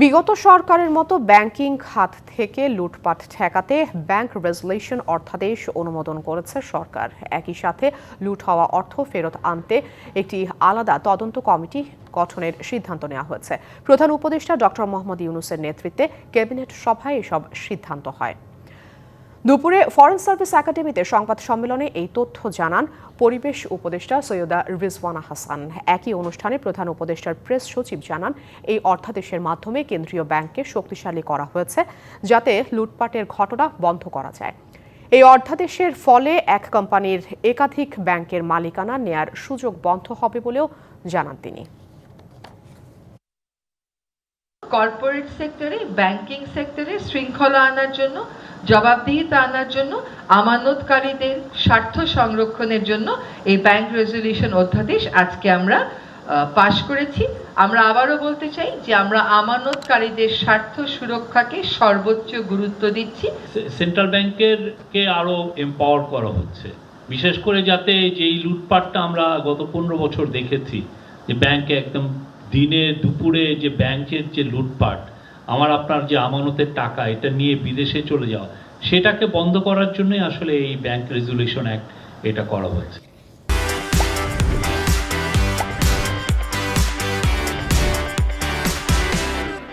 বিগত সরকারের মতো ব্যাংকিং খাত থেকে লুটপাট ঠেকাতে ব্যাংক রেজুলেশন অর্থাদেশ অনুমোদন করেছে সরকার। একই সাথে লুট হওয়া অর্থ ফেরত আনতে একটি আলাদা তদন্ত কমিটি গঠনের সিদ্ধান্ত নেওয়া হয়েছে। প্রধান উপদেষ্টা ডক্টর মোহাম্মদ ইউনুসের নেতৃত্বে ক্যাবিনেট সভায় এসব সিদ্ধান্ত হয়। দুপুরে ফরেন সার্ভিস একাডেমিতে সংবাদ সম্মেলনে এই তথ্য জানান পরিবেশ উপদেষ্টা সৈয়দা রিজওয়ানা হাসান। একই অনুষ্ঠানে প্রধান উপদেষ্টার প্রেস সচিব জানান, এই অর্থাদেশের মাধ্যমে কেন্দ্রীয় ব্যাংককে শক্তিশালী করা হয়েছে যাতে লুটপাটের ঘটনা বন্ধ করা যায়। এই অর্থাদেশের ফলে এক কোম্পানির একাধিক ব্যাংকের মালিকানা নেয়ার সুযোগ বন্ধ হবে বলেও জানান তিনি। কর্পোরেট সেক্টরে, ব্যাংকিং সেক্টরে শৃঙ্খলা আনার জন্য জবাবদিহিতা আনার জন্য, আমানতকারীদের স্বার্থ সংরক্ষণের জন্য এই ব্যাংক রেজলিউশন অধ্যাদেশ আজকে আমরা পাশ করেছি। আমরা আবারও বলতে চাই যে আমরা আমানতকারীদের স্বার্থ সুরক্ষাকে সর্বোচ্চ গুরুত্ব দিচ্ছি। সেন্ট্রাল ব্যাংকের কে আরও এম্পাওয়ার করা হচ্ছে। বিশেষ করে যাতে যেই লুটপাটটা আমরা গত পনেরো বছর দেখেছি, যে ব্যাংকে একদম দিনে দুপুরে যে ব্যাংকের যে লুটপাট আমার আপনার যে আমানতের টাকা, এটা নিয়ে বিদেশে চলে যাওয়া, সেটাকে বন্ধ করার জন্যই আসলে এই ব্যাংক রেজুলেশন অ্যাক্ট এটা করা হচ্ছে